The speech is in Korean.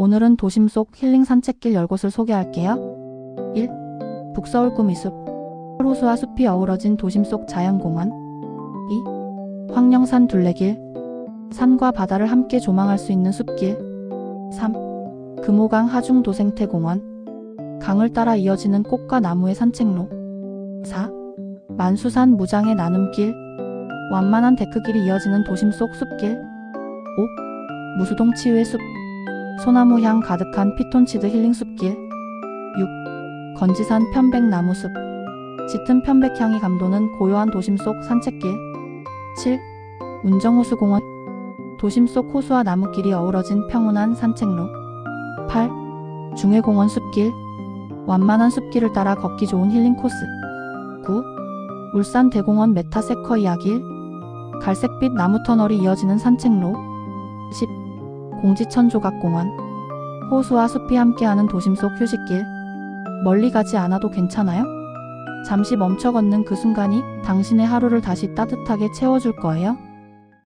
오늘은 도심 속 힐링 산책길 10곳을 소개할게요. 1. 북서울 꾸미숲 호수와 숲이 어우러진 도심 속 자연공원 2. 황령산 둘레길 산과 바다를 함께 조망할 수 있는 숲길 3. 금호강 하중 도 생태공원 강을 따라 이어지는 꽃과 나무의 산책로 4. 만수산 무장의 나눔길 완만한 데크길이 이어지는 도심 속 숲길 5. 무수동 치유의 숲 소나무 향 가득한 피톤치드 힐링 숲길 6. 건지산 편백나무 숲 짙은 편백향이 감도는 고요한 도심 속 산책길 7. 운정호수공원 도심 속 호수와 나무길이 어우러진 평온한 산책로 8. 중해공원 숲길 완만한 숲길을 따라 걷기 좋은 힐링 코스 9. 울산 대공원 메타세커이아 길 갈색빛 나무 터널이 이어지는 산책로 10. 공지천 조각공원 호수와 숲이 함께하는 도심 속 휴식길 멀리 가지 않아도 괜찮아요? 잠시 멈춰 걷는 그 순간이 당신의 하루를 다시 따뜻하게 채워줄 거예요.